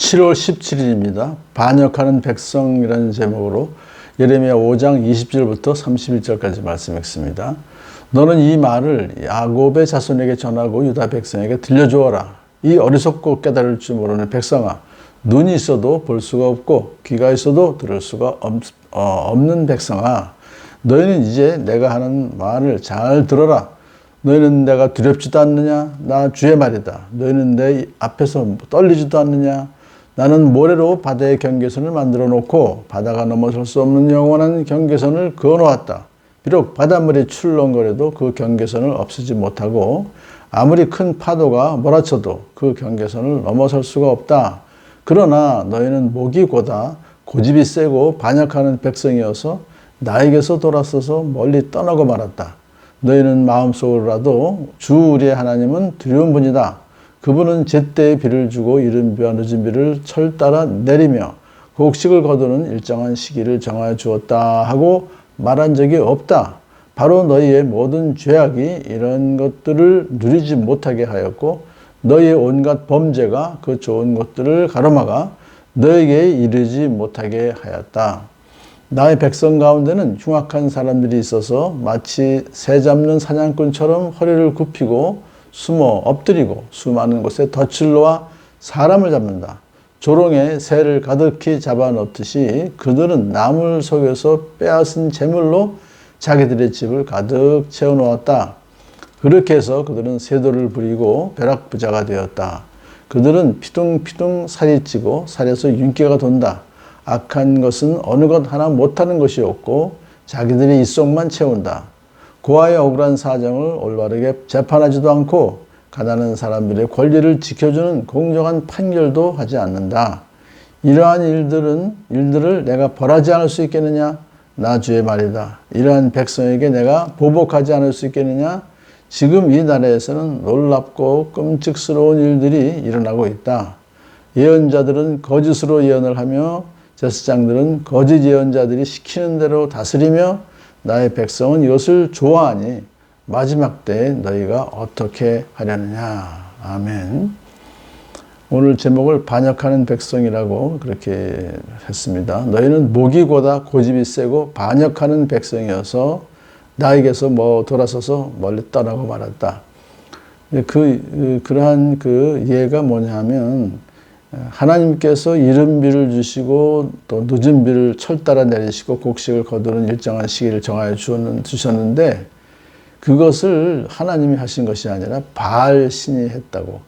7월 17일입니다. 반역하는 백성이라는 제목으로 예레미야 5장 20절부터 31절까지 말씀했습니다. 너는 이 말을 야곱의 자손에게 전하고 유다 백성에게 들려주어라. 이 어리석고 깨달을 줄 모르는 백성아, 눈이 있어도 볼 수가 없고 귀가 있어도 들을 수가 없, 어, 없는 백성아, 너희는 이제 내가 하는 말을 잘 들어라. 너희는 내가 두렵지도 않느냐? 나 주의 말이다. 너희는 내 앞에서 떨리지도 않느냐? 나는 모래로 바다의 경계선을 만들어 놓고 바다가 넘어설 수 없는 영원한 경계선을 그어 놓았다. 비록 바닷물이 출렁거려도 그 경계선을 없애지 못하고 아무리 큰 파도가 몰아쳐도 그 경계선을 넘어설 수가 없다. 그러나 너희는 목이 고다 고집이 세고 반역하는 백성이어서 나에게서 돌아서서 멀리 떠나고 말았다. 너희는 마음속으로라도 주 우리의 하나님은 두려운 분이다. 그분은 제때에 비를 주고 이른 비와 늦은 비를 철 따라 내리며 곡식을 거두는 일정한 시기를 정하여 주었다 하고 말한 적이 없다. 바로 너희의 모든 죄악이 이런 것들을 누리지 못하게 하였고 너희의 온갖 범죄가 그 좋은 것들을 가로막아 너에게 이르지 못하게 하였다. 나의 백성 가운데는 흉악한 사람들이 있어서 마치 새 잡는 사냥꾼처럼 허리를 굽히고 숨어 엎드리고 수많은 곳에 덫을 놓아 사람을 잡는다. 조롱에 새를 가득히 잡아 넣듯이 그들은 나물 속에서 빼앗은 재물로 자기들의 집을 가득 채워 놓았다. 그렇게 해서 그들은 세도를 부리고 벼락부자가 되었다. 그들은 피둥피둥 살이 찌고 살에서 윤기가 돈다. 악한 것은 어느 것 하나 못하는 것이 없고 자기들의 입속만 채운다. 고아의 억울한 사정을 올바르게 재판하지도 않고 가난한 사람들의 권리를 지켜주는 공정한 판결도 하지 않는다. 이러한 일들은 일들을 내가 벌하지 않을 수 있겠느냐? 나 주의 말이다. 이러한 백성에게 내가 보복하지 않을 수 있겠느냐? 지금 이 나라에서는 놀랍고 끔찍스러운 일들이 일어나고 있다. 예언자들은 거짓으로 예언을 하며 제사장들은 거짓 예언자들이 시키는 대로 다스리며 나의 백성은 이것을 좋아하니 마지막 때에 너희가 어떻게 하려느냐. 아멘. 오늘 제목을 반역하는 백성이라고 그렇게 했습니다. 너희는 목이 고다 고집이 세고 반역하는 백성이어서 나에게서 뭐 돌아서서 멀리 떠나고 말았다. 그, 그러한 그 이해가 뭐냐면 하나님께서 이른 비를 주시고 또 늦은 비를 철 따라 내리시고 곡식을 거두는 일정한 시기를 정하여 주셨는데 그것을 하나님이 하신 것이 아니라 바알 신이 했다고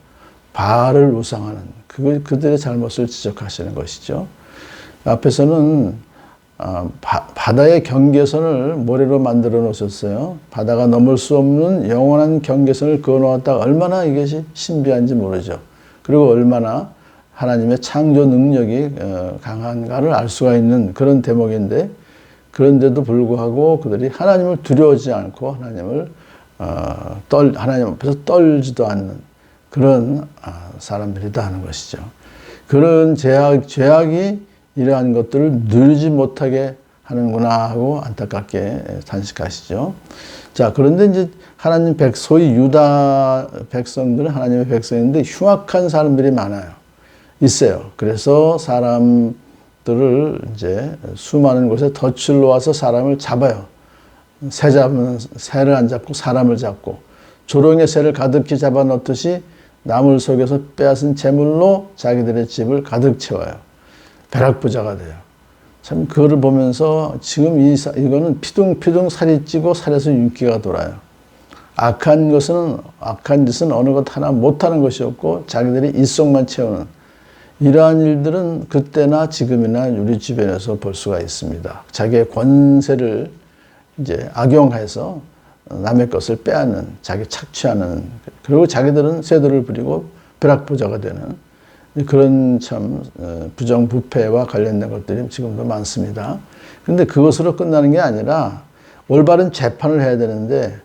바알을 우상하는 그 그들의 잘못을 지적하시는 것이죠. 앞에서는 아, 바다의 경계선을 모래로 만들어 놓으셨어요. 바다가 넘을 수 없는 영원한 경계선을 그어 놓았다 얼마나 이것이 신비한지 모르죠. 그리고 얼마나 하나님의 창조 능력이 어, 강한가를 알 수가 있는 그런 대목인데 그런데도 불구하고 그들이 하나님을 두려워하지 않고 하나님을 어, 떨 하나님 앞에서 떨지도 않는 그런 아, 사람들이다 하는 것이죠. 그런 죄악 죄악이 이러한 것들을 누리지 못하게 하는구나 하고 안타깝게 단식하시죠. 자, 그런데 이제 하나님 백, 소위 유다 백성들은 하나님의 백성인데 흉악한 사람들이 많아요. 있어요. 그래서 사람들을 이제 수많은 곳에 덫을 놓아서 사람을 잡아요. 새 잡으면 새를 안 잡고 사람을 잡고 조롱의 새를 가득히 잡아 넣듯이 나물 속에서 빼앗은 재물로 자기들의 집을 가득 채워요. 벼락부자가 돼요. 참 그거를 보면서 지금 이 이거는 피둥피둥 살이 찌고 살에서 윤기가 돌아요. 악한 것은 악한 짓은 어느 것 하나 못하는 것이 없고 자기들이 일속만 채우는 이러한 일들은 그때나 지금이나 우리 주변에서 볼 수가 있습니다. 자기의 권세를 이제 악용해서 남의 것을 빼앗는, 자기 착취하는, 그리고 자기들은 세도를 부리고 벼락부자가 되는 그런 참 어, 부정부패와 관련된 것들이 지금도 많습니다. 그런데 그것으로 끝나는 게 아니라 올바른 재판을 해야 되는데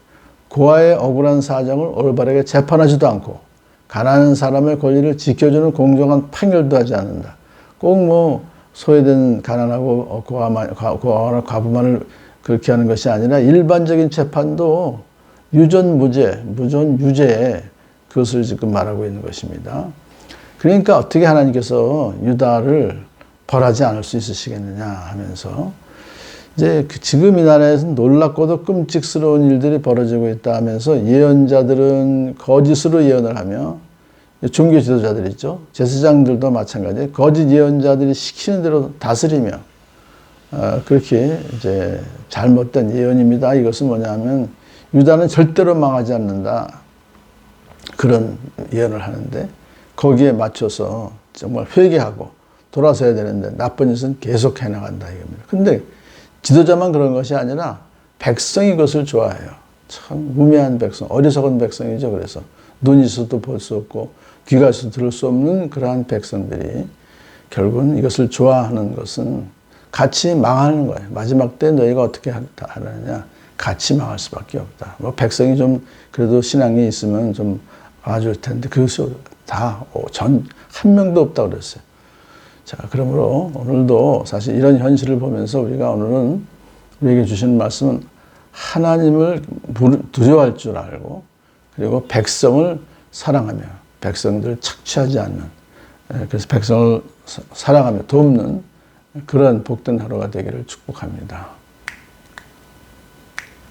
고아의 억울한 사정을 올바르게 재판하지도 않고 가난한 사람의 권리를 지켜주는 공정한 판결도 하지 않는다. 꼭 뭐 소외된 가난하고 고아만, 고아나 과부만을 그렇게 하는 것이 아니라 일반적인 재판도 유전 무죄, 무전 유죄 그것을 지금 말하고 있는 것입니다. 그러니까 어떻게 하나님께서 유다를 벌하지 않을 수 있으시겠느냐 하면서 이제 그 지금 이 나라에서 놀랍고도 끔찍스러운 일들이 벌어지고 있다 하면서 예언자들은 거짓으로 예언을 하며 종교 지도자들 있죠. 제사장들도 마찬가지. 거짓 예언자들이 시키는 대로 다스리며 어, 그렇게 이제 잘못된 예언입니다. 이것은 뭐냐면 유다는 절대로 망하지 않는다. 그런 예언을 하는데 거기에 맞춰서 정말 회개하고 돌아서야 되는데 나쁜 짓은 계속 해나간다 이겁니다. 근데 지도자만 그런 것이 아니라 백성이 그것을 좋아해요. 참 우매한 백성, 어리석은 백성이죠. 그래서 눈이 있어도 볼 수 없고 귀가 있어도 들을 수 없는 그러한 백성들이 결국은 이것을 좋아하는 것은 같이 망하는 거예요. 마지막 때 너희가 어떻게 하느냐. 같이 망할 수밖에 없다. 뭐 백성이 좀 그래도 신앙이 있으면 좀 봐줄 텐데 그것이 다 전 한 명도 없다 그랬어요. 자, 그러므로 오늘도 사실 이런 현실을 보면서 우리가 오늘은 우리에게 주시는 말씀은 하나님을 두려워할 줄 알고 그리고 백성을 사랑하며 백성들 착취하지 않는 예, 그래서 백성을 사랑하며 돕는 그런 복된 하루가 되기를 축복합니다.